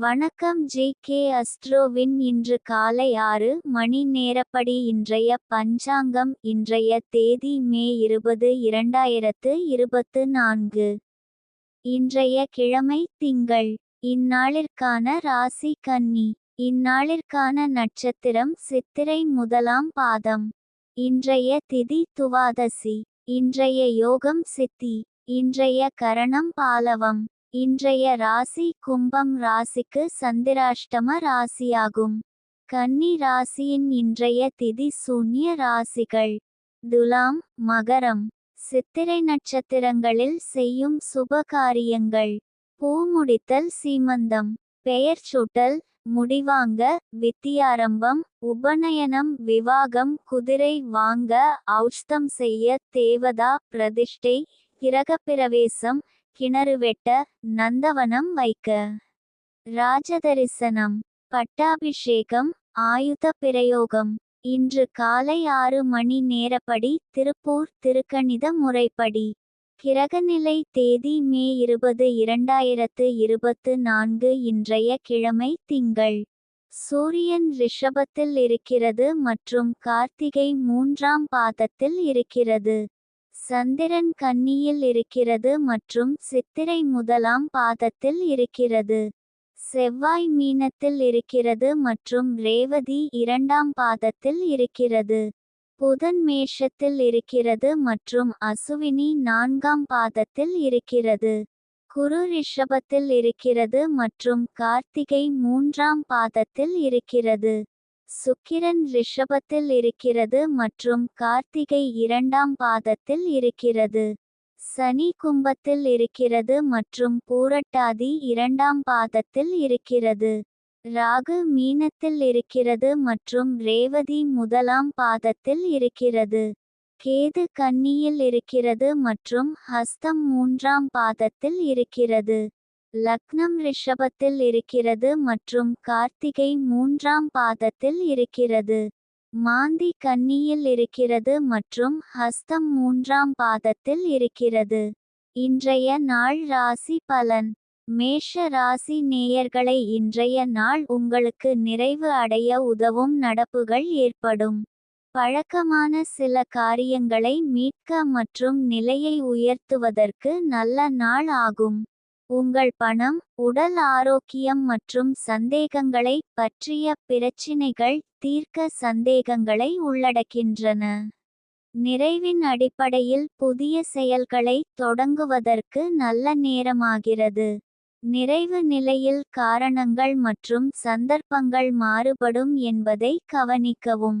வணக்கம் G K அஸ்ட்ரோவின் இன்று காலை ஆறு மணி நேரப்படி இன்றைய பஞ்சாங்கம் இன்றைய தேதி மே இருபது இரண்டாயிரத்து இருபத்து நான்கு. இன்றைய கிழமை திங்கள். இந்நாளிற்கான ராசி கன்னி. இந்நாளிற்கான நட்சத்திரம் சித்திரை முதலாம் பாதம். இன்றைய திதி துவாதசி. இன்றைய யோகம் சித்தி. இன்றைய கரணம் பாலவம். இன்றைய ராசி கும்பம் ராசிக்கு சந்திராஷ்டம ராசியாகும். கன்னி ராசியின் இன்றைய திதி சூன்ய ராசிகள். துலாம் மகரம். சித்திரை நட்சத்திரங்களில் செய்யும் சுப காரியங்கள் பூ முடித்தல் சீமந்தம். பெயர் சூட்டல் முடிவாங்க வித்தியாரம்பம் உபநயனம் விவாகம் குதிரை வாங்க ஔஷ்தம் செய்ய தேவதா பிரதிஷ்டை கிரகப்பிரவேசம் கிணறு வெட்ட நந்தவனம் வைக்க. ராஜதரிசனம். பட்டாபிஷேகம் ஆயுத பிரயோகம். இன்று காலை ஆறு மணி நேரப்படி திருப்பூர் திருக்கணித முறைப்படி. கிரகநிலை தேதி மே இருபது இரண்டாயிரத்து இருபத்து நான்கு இன்றைய கிழமை திங்கள். சூரியன் ரிஷபத்தில் இருக்கிறது மற்றும் கார்த்திகை மூன்றாம் பாதத்தில் இருக்கிறது. சந்திரன் கன்னியில் இருக்கிறது மற்றும் சித்திரை முதலாம் பாதத்தில் இருக்கிறது. செவ்வாய் மீனத்தில் இருக்கிறது மற்றும் ரேவதி இரண்டாம் பாதத்தில் இருக்கிறது. புதன் மேஷத்தில் இருக்கிறது மற்றும் அசுவினி நான்காம் பாதத்தில் இருக்கிறது. குரு ரிஷபத்தில் இருக்கிறது மற்றும் கார்த்திகை மூன்றாம் பாதத்தில் இருக்கிறது. சுக்கிரன் ரிஷபத்தில் இருக்கிறது மற்றும் கார்த்திகை இரண்டாம் பாதத்தில் இருக்கிறது. சனி கும்பத்தில் இருக்கிறது மற்றும் பூரட்டாதி இரண்டாம் பாதத்தில் இருக்கிறது. ராகு மீனத்தில் இருக்கிறது மற்றும் ரேவதி முதலாம் பாதத்தில் இருக்கிறது. கேது கன்னியில் இருக்கிறது மற்றும் ஹஸ்தம் மூன்றாம் பாதத்தில் இருக்கிறது. லக்னம் ரிஷபத்தில் இருக்கிறது மற்றும் கார்த்திகை மூன்றாம் பாதத்தில் இருக்கிறது. மாந்தி கன்னியில் இருக்கிறது மற்றும் ஹஸ்தம் மூன்றாம் பாதத்தில் இருக்கிறது. இன்றைய நாள் ராசி பலன். மேஷ ராசி நேயர்களை இன்றைய நாள் உங்களுக்கு நிறைவு அடைய உதவும் நடப்புகள் ஏற்படும். பழக்கமான சில காரியங்களை மீட்க மற்றும் நிலையை உயர்த்துவதற்கு நல்ல நாள் ஆகும். உங்கள் பணம் உடல் ஆரோக்கியம் மற்றும் சந்தேகங்களை பற்றிய பிரச்சினைகள் தீர்க்க சந்தேகங்களை உள்ளடக்கின்றன. நிறைவின் அடிப்படையில் புதிய செயல்களை தொடங்குவதற்கு நல்ல நேரமாகிறது. நிறைவு நிலையில் காரணங்கள் மற்றும் சந்தர்ப்பங்கள் மாறுபடும் என்பதை கவனிக்கவும்.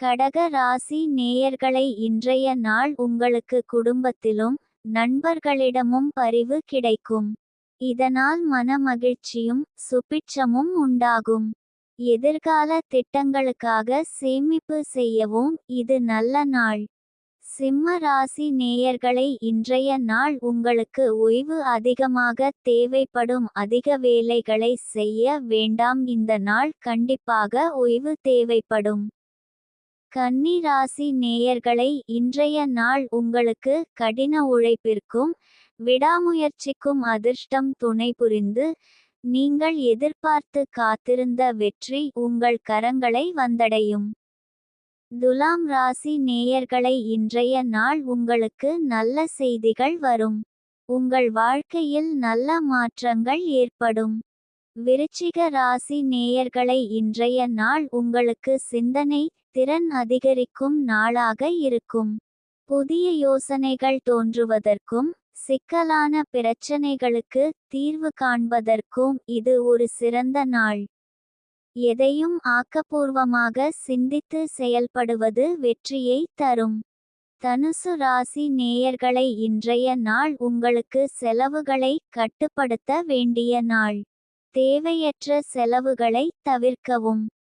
கடக ராசி நேயர்களை இன்றைய நாள் உங்களுக்கு குடும்பத்திலும் நண்பர்களிடமும் பரிவு கிடைக்கும். இதனால் மனமகிழ்ச்சியும் சுபிட்சமும் உண்டாகும். எதிர்கால திட்டங்களுக்காக சேமிப்பு செய்யவும் இது நல்ல நாள். சிம்ம ராசி நேயர்களை இன்றைய நாள் உங்களுக்கு ஓய்வு அதிகமாக தேவைப்படும் அதிக வேலைகளை செய்ய வேண்டாம். இந்த நாள் கண்டிப்பாக ஓய்வு தேவைப்படும். கன்னி ராசி நேயர்களை இன்றைய நாள் உங்களுக்கு கடின உழைப்பிற்கும் விடாமுயற்சிக்கும் அதிர்ஷ்டம் துணை புரிந்து நீங்கள் எதிர்பார்த்து காத்திருந்த வெற்றி உங்கள் கரங்களை வந்தடையும். துலாம் ராசி நேயர்களை இன்றைய நாள் உங்களுக்கு நல்ல செய்திகள் வரும். உங்கள் வாழ்க்கையில் நல்ல மாற்றங்கள் ஏற்படும். விருச்சிக ராசி நேயர்களை இன்றைய நாள் உங்களுக்கு சிந்தனை திறன் அதிகரிக்கும் நாளாக இருக்கும். புதிய யோசனைகள் தோன்றுவதற்கும் சிக்கலான பிரச்சனைகளுக்கு தீர்வு காண்பதற்கும் இது ஒரு சிறந்த நாள். எதையும் ஆக்கப்பூர்வமாக சிந்தித்து செயல்படுவது வெற்றியை தரும். தனுசு ராசி நேயர்களை இன்றைய நாள் உங்களுக்கு செலவுகளை கட்டுப்படுத்த வேண்டிய நாள். தேவையற்ற செலவுகளை தவிர்க்கவும்.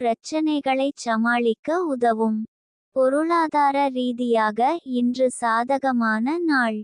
பிரச்சனைகளை சமாளிக்க உதவும். பொருளாதார ரீதியாக இன்று சாதகமான நாள்.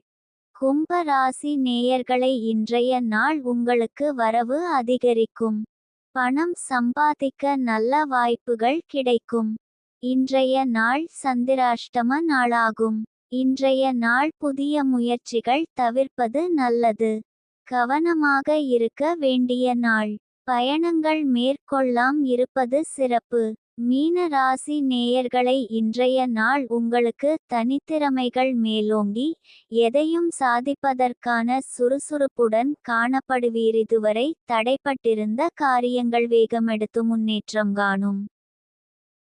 கும்ப ராசி நேயர்களை இன்றைய நாள் உங்களுக்கு வரவு அதிகரிக்கும். பணம் சம்பாதிக்க நல்ல வாய்ப்புகள் கிடைக்கும். இன்றைய நாள் சந்திராஷ்டம நாளாகும். இன்றைய நாள் புதிய முயற்சிகள் தவிர்ப்பது நல்லது. கவனமாக இருக்க வேண்டிய நாள். பயணங்கள் மேற்கொள்ளாம் இருப்பது சிறப்பு. மீன ராசி நேயர்களை இன்றைய நாள் உங்களுக்கு தனித்திறமைகள் மேலோங்கி எதையும் சாதிப்பதற்கான சுறுசுறுப்புடன் காணப்படுவீர். இதுவரை தடைப்பட்டிருந்த காரியங்கள் வேகமெடுத்து முன்னேற்றம் காணும்.